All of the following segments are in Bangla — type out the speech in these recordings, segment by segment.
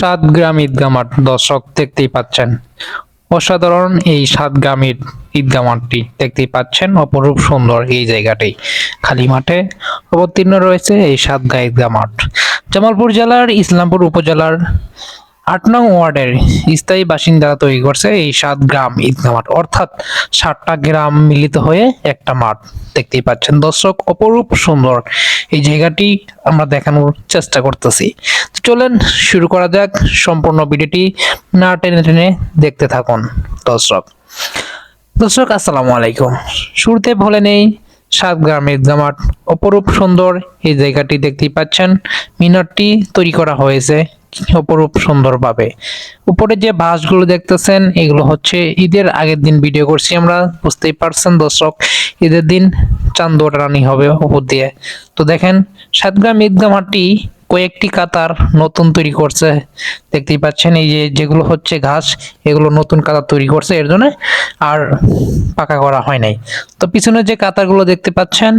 সাত গ্রাম ঈদগা মাঠ দর্শক দেখতেই পাচ্ছেন। অসাধারণ এই সাত গ্রাম ঈদগাহ ঈদগা মাঠটি দেখতেই পাচ্ছেন। অপরূপ সুন্দর এই জায়গাটি। খালি মাঠে অবতীর্ণ রয়েছে এই সাত গা ঈদগা মাঠ। জামালপুর জেলার, ইসলামপুর উপজেলার আট নং ওয়ার্ডের স্থায়ী বাসিন্দারা তৈরি করছে এই সাত গ্রাম ঈদগা মাঠ। অর্থাৎ সাতটা গ্রাম মিলিত হয়ে একটা মাঠ। দেখতেই পাচ্ছেন দর্শক, অপরূপ সুন্দর এই জায়গাটি আমরা দেখানোর চেষ্টা করতেছি। চলেন শুরু করা যাক সম্পূর্ণ ভিডিওটি। না টেনে টেনে দেখতে থাকুন দর্শক। দর্শক, আসসালামু আলাইকুম। শুরুতে বলে নেই সাত গ্রামের মাঠ অপরূপ সুন্দর এই জায়গাটি দেখতেই পাচ্ছেন। মিনারটি তৈরি করা হয়েছে অপরূপ সুন্দরভাবে। উপরে যে বাসগুলো দেখতেছেন, এগুলো হচ্ছে ঈদের আগের দিন ভিডিও করছি আমরা, বুঝতেই পারছেন দর্শক, ঈদের দিন চান্দ রানি হবে উপর দিয়ে। তো দেখেন, সাতগ্রাম ঈদগা মাঠটি কয়েকটি কাতার নতুন তৈরি করছে। দেখতেই পাচ্ছেন, এই যে যেগুলো হচ্ছে ঘাস, এগুলো নতুন কাতার তৈরি করছে, এর জন্য আর পাকা করা হয় নাই। তো পিছনে যে কাতারগুলো দেখতে পাচ্ছেন,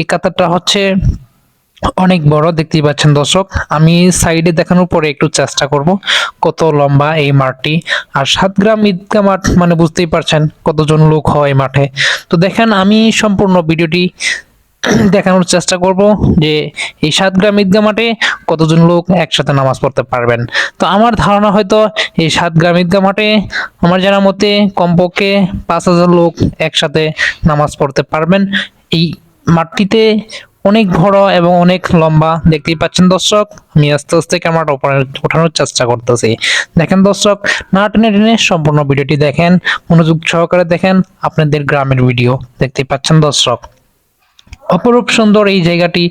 এই কাতারটা হচ্ছে অনেক বড়, দেখতেই পাচ্ছেন দর্শক। আমি সাইডে দেখানোর পরে একটু চেষ্টা করব কত লম্বা এই মাঠটি। আর সাত গ্রাম ঈদগা মাঠ মানে বুঝতেই পারছেন কতজন লোক হয় মাঠে। তো দেখেন, আমি সম্পূর্ণ ভিডিওটি দেখানোর চেষ্টা করব যে এই সাত গ্রাম ঈদগা মাঠে কতজন লোক একসাথে নামাজ পড়তে পারবেন। তো আমার ধারণা হয়তো এই সাত গ্রাম ঈদগা মাঠে আমার জানা মতে কমপক্ষে পাঁচ হাজার লোক একসাথে নামাজ পড়তে পারবেন। এই মাঠটিতে অনেক বড় এবং অনেক লম্বা দেখতেই পাচ্ছেন দর্শক। আমি আস্তে আস্তে ক্যামেরাটা উপরে ওঠানোর চেষ্টা করতেছি। দেখেন দর্শক, না টেনে টেনে সম্পূর্ণ ভিডিওটি দেখেন, মনোযোগ সহকারে দেখেন আপনাদের গ্রামের ভিডিও দেখতেই পাচ্ছেন দর্শক। অপরূপ সুন্দর এই জায়গাটি।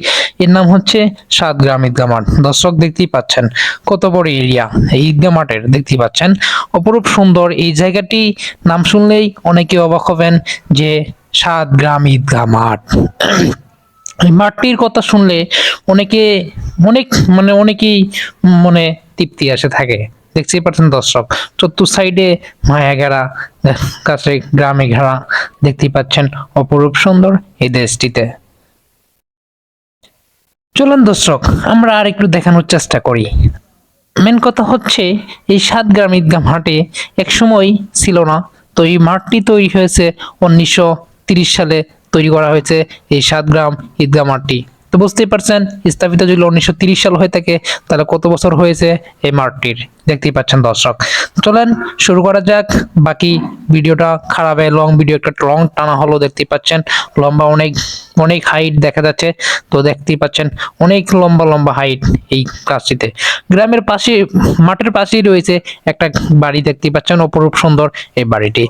এর নাম হচ্ছে সাত গ্রাম ঈদগা মাঠ। দর্শক দেখতেই পাচ্ছেন কত বড় এরিয়া এই ঈদগা মাঠের, দেখতেই পাচ্ছেন। অপরূপ সুন্দর এই জায়গাটি নাম শুনলেই অনেকে অবাক হবেন যে সাত গ্রাম ঈদগা মাঠ। এই মাঠটির কথা শুনলে অনেকে অনেক মানে অনেকেই মনে তৃপ্তি আসে থাকে। দেখতেই পাচ্ছেন দর্শক, চতুর সাইডে মায়া ঘেরা কাছে গ্রামে ঘেরা, দেখতেই পাচ্ছেন অপরূপ সুন্দর এই দেশটিতে। চলুন দর্শক, আমরা আর একটু দেখানোর চেষ্টা করি। মেন কথা হচ্ছে, এই সাত গ্রাম ঈদগাহ মাঠে এক সময় ছিল না। তো এই মাঠটি তৈরি হয়েছে উনিশশো সালে তৈরি করা হয়েছে এই সাত গ্রাম ঈদগাহ মাঠটি। তো বুঝতেই পারছেন, স্থাপিত যদি উনিশশো সাল হয়ে থাকে, তাহলে কত বছর হয়েছে এই মাঠটির? দেখতেই পাচ্ছেন দর্শক। চলেন, শুরু করা যাক। বাকি ভিডিওটা খারাপ লং ভিডিও একটা লং টানা হলো, দেখতেই পাচ্ছেন। লম্বা অনেক অনেক হাইট দেখা যাচ্ছে। তো দেখতেই পাচ্ছেন অনেক লম্বা লম্বা হাইট এই কাজটিতে গ্রামের পাশে, মাঠের পাশেই রয়েছে একটা বাড়ি দেখতে পাচ্ছেন, অপরূপ সুন্দর এই বাড়িটি।